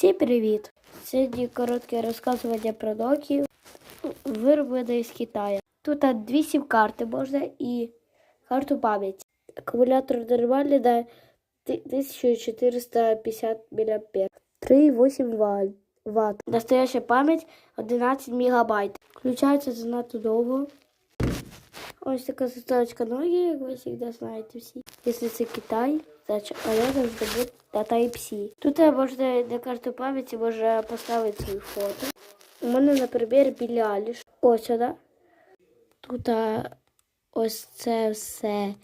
Всім привіт! Сьогодні коротке розказування про Nokia, вироблене з Китаю. Тут дві сім-карти можна і карту пам'яті. Акумулятор нормальний на 1450 мА. 3,8 Вт. Настояща пам'ять 11 МБ. Включається занадто довго. Ось така заставочка ноги, як ви завжди знаєте всі. Якщо це Китай, значить, а я буду на Type-C. Тут е, можна на карту пам'яті можна поставити свої фото. У мене, наприклад, Білі Аліш. Ось сюди. Тут ось це все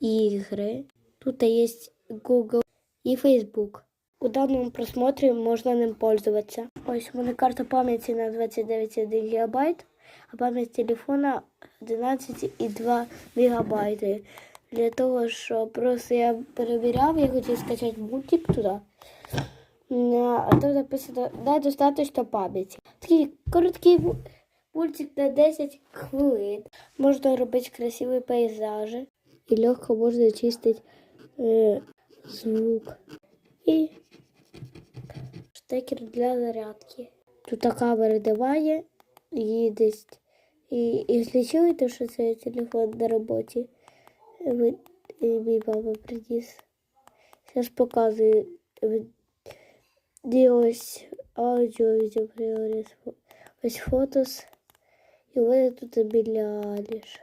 ігри. Тут є Google і Facebook. У даному просмотрі можна ним пользуватися. Ось у мене карта пам'яті на 29,1 ГБ, а пам'ять телефона 11,2 МБ. Для того, що просто я перевіряв, я хотів скачати мультик туди. А там написано недостатньо пам'яті. Такий короткий мультик на 10 хвилин. Можна робити красиві пейзажі. І легко можна чистити е, звук. І штекер для зарядки. Тут камера даває її десь. І, і чуєте, що це телефон на роботі, мій папа приніс. Зараз показую. Ви- І ось аудіо, відео приорис. Ось фотос. І у мене тут біляліш.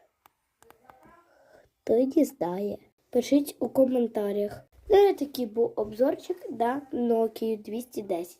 Хто не знає. Пишіть у коментарях. Ну, і такий був обзорчик на Nokia 210.